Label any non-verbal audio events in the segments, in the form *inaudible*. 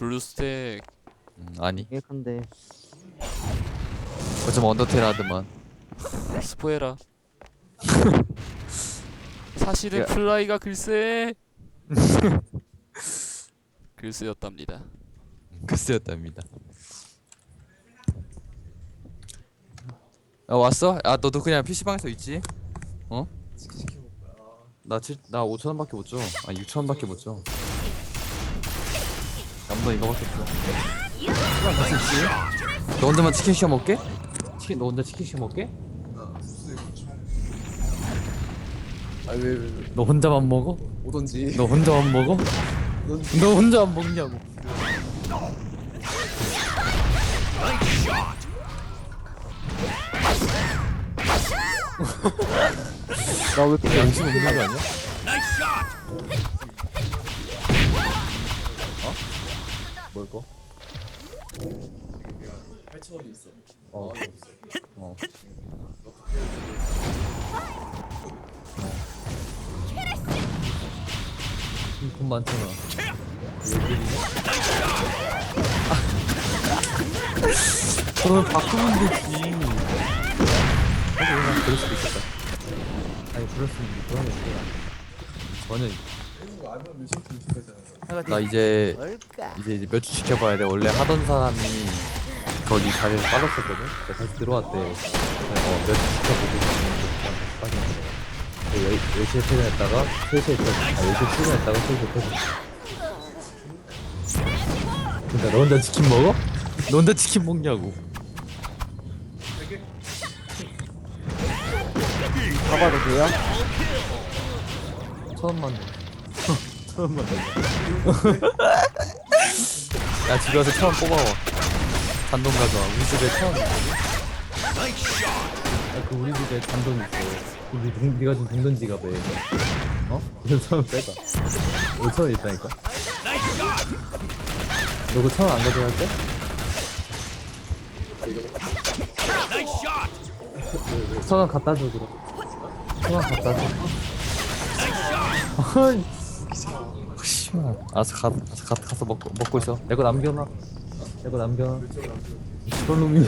블루스택. 음, 아니. 이게 근데. 어쩜 언더테일 하더만. 스포해라. *laughs* 사실은 야. 플라이가 글쎄. *laughs* 글쎄였답니다. 글쎄였답니다. 야 왔어? 아 너도 그냥 PC방에서 있지? 어? 나, 칠, 나 5천원밖에 못줘. 아 6천원밖에 못줘 남도 이거밖에 없어 있지? 너 혼자만 치킨 시켜 먹게? 치킨 너 혼자 치킨 시켜 먹게? 아왜 왜, 왜, 너 혼자만 먹어? 오던지 너 혼자만 먹어? 너 혼자 안 먹냐고 나왜 이렇게 양심 없는 거 아니야? 어? 뭘 거? 8천원이 있어 어. 어. 돈 많잖아. 그러면 바꾸면 되지. 하긴 그럴 수도 있겠다. 아니 그렇으면 그런 거 전혀 나 이제 이제 이제 몇주 지켜봐야 돼. 원래 하던 사람이 거기 자리에 빠졌었거든. 근데 다시 들어왔대. 어, 몇주 지켜보고 빠졌어. 10시에 퇴근했다가 3시에 퇴근, 아, 10시에 출근했다가 3시에 퇴근. 그니까 너 혼자 치킨 먹어? 너 혼자 치킨 먹냐고. 가봐도 돼요? 처음 만 처음만 야 집에 와서 처음 뽑아와. 단돈 가져와. 우리 집에 처음 아그 우리 집에 단돈 있어. 우리 동, 네가 준 동전 지갑에. 어? 그래서 처음 빼가 5천원 있다니까? 너그 천원 안 가져갈 때? 천원 갖다 줘 그럼. 천원 갖다 줘 *laughs* 아이 씨발 알았어 가, 알았어 가, 가서 먹고 먹고 있어. 내 거 남겨놔. 내 거 남겨놔 저런 놈이.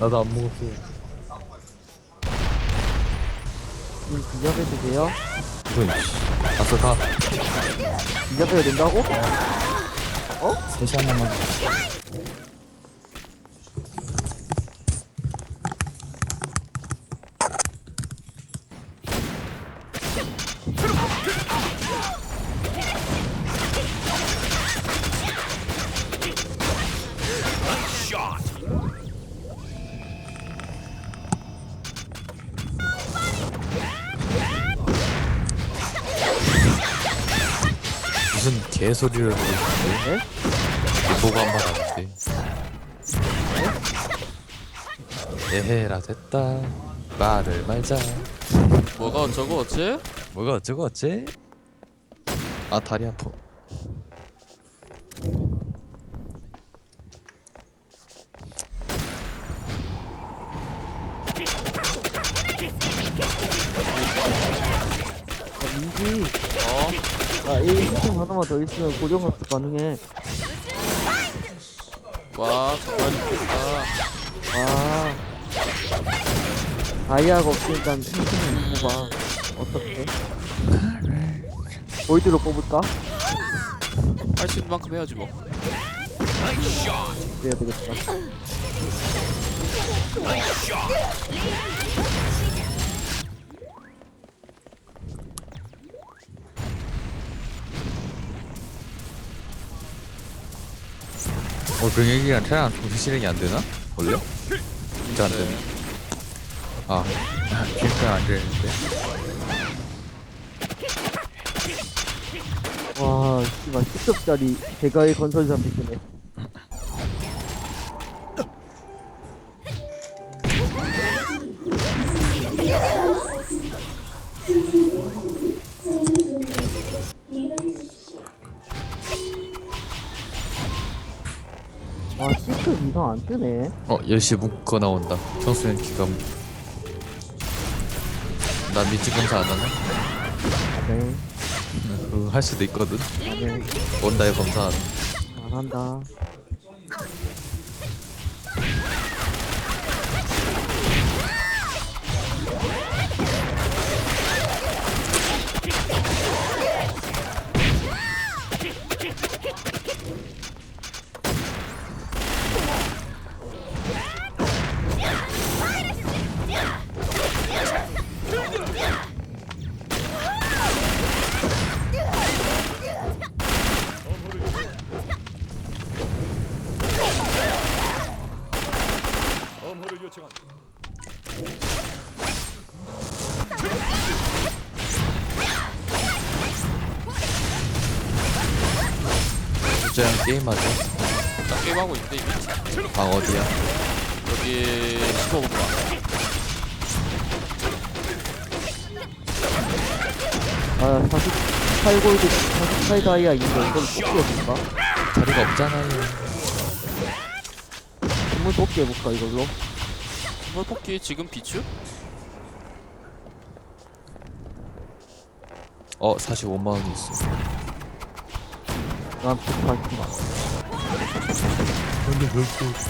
나도 안 먹었어. 비자해도 돼요? 이건 알았어 가. 비자해야 된다고? 셋이 하나만 개소리를 한말 하는데? 에헤라 됐다 말을 말자 뭐가 어쩌고 어째? 뭐가 어쩌고 어째? 아 다리 아파 아, 민지 어? 아 A 시스템 하나만 더 있으면 고정학습 가능해. 와 정말 좋겠다. 아. 다이아가 없으니까 핑크는 뽑아 어떻게? 보이드로 뽑을까? 할 수 있는 만큼 해야지 뭐. 그래야 되겠다 어 병역이랑 태양 동시 실행이 안 되나? 원래? 진짜 안 되네 아 *laughs* 진짜 안 되는데 와 씨발 10급짜리 대가의 건설 잡히시네 이상 안 돼? 뜨네. 어 10시 문거 나온다 청소년 기감 나 미치 검사 안 하나? 네. 그할 수도 있거든 네. 원다에 검사 안 잘한다. 주자랑 게임하자 나 게임하고 있는데 이미 방 어디야? 여기 15분 봐 아, 48골드, 48 다이아 있는데 이걸 뽑기해볼까? 자리가 없잖아요 선물 뽑기 해볼까, 이걸로? 선물 뽑기 지금 비추? 어 45만원이 있어 난 비슷하지마.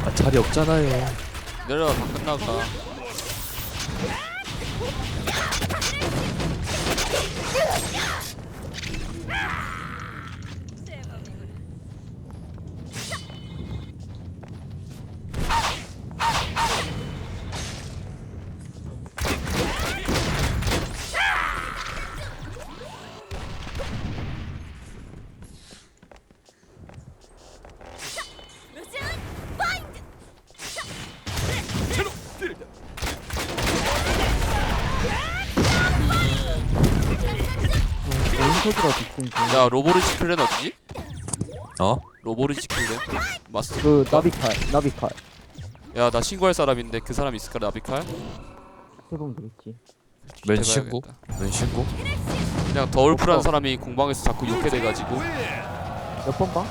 아 자리 없잖아요 내려가 다 끝나가 비슷한 거. 야 로보리지 클랜 어디지? 어? 로보리지 클랜 마스터 그, 나비칼, 나비칼. 야 나 신고할 사람인데 그 사람 있을까 나비칼? 해보면 되겠지. 맨 신고? 해봐야겠다. 맨 신고? 그냥 더울프란 사람이 공방에서 자꾸 욕해대가지고 몇 번 봐?